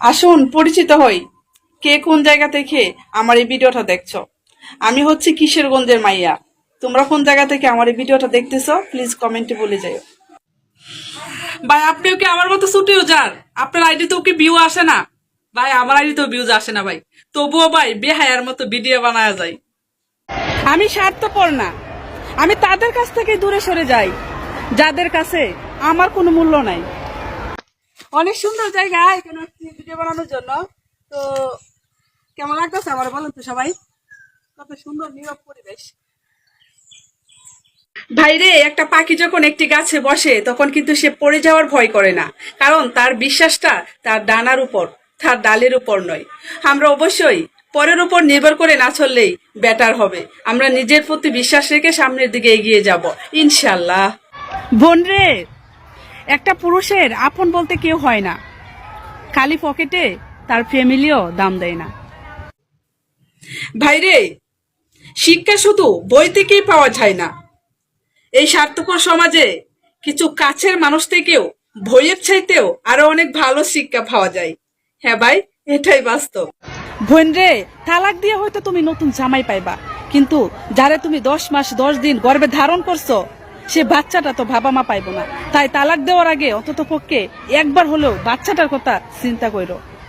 আসুন, পরিচিত হই। কে কোন জায়গা থেকে আমার এই ভিডিওটা দেখছ? আমি হচ্ছে কিশোরগঞ্জের মাইয়া। তোমরা কোন জায়গা থেকে আমার এই ভিডিওটা দেখতেছো প্লিজ কমেন্টে বলে যাও ভাই, আপনিও কি আমার মতো ছুটিও যান আপনার আইডিতেও কি ভিউ আসে না? ভাই, আমার আইডিতেও ভিউজ আসে না, ভাই। তবুও ভাই, বেহায়ার মতো ভিডিও বানায় যায় আমি স্বার্থপর না। আমি তাদের কাছ থেকে দূরে সরে যাই। যাদের কাছে আমার কোনো মূল্য নাই। অনেক সুন্দর জায়গা, এখানে ভিডিও বানানোর জন্য। তো কেমন লাগতেছে আমার বলুন তো সবাই? কত সুন্দর নীরব পরিবেশ। ভাইরে একটা পাখি যখন একটি গাছে বসে তখন কিন্তু সে পড়ে যাওয়ার ভয় করে না। কারণ তার বিশ্বাসটা তার ডানার উপর তার ডালের উপর নয়। আমরা অবশ্যই পরের উপর নির্ভর করে না চললেই বেটার হবে। আমরা নিজের প্রতি বিশ্বাস রেখে সামনের দিকে এগিয়ে যাব। ইনশাল্লাহ বোন রে একটা পুরুষের আপন বলতে কেউ হয় না। খালি পকেটে তার ফ্যামিলিও দাম দেয় না। ভাইরে শিক্ষা শুধু বই থেকেই পাওয়া যায় না। এই স্বার্থপর সমাজে কিছু কাছের মানুষ থেকেও বইয়ের চাইতেও আরও অনেক ভালো শিক্ষা পাওয়া যায়। হ্যাঁ ভাই এটাই বাস্তব। বোন রে তালাক দিয়ে হয়তো তুমি নতুন জামাই পাইবা কিন্তু যারে তুমি দশ মাস দশ দিন গর্ভে ধারণ করছ সে বাচ্চাটা তো বাবা মা পাইব না। তাই তালাক দেওয়ার আগে অন্তত পক্ষে একবার হলেও বাচ্চাটার কথা চিন্তা করো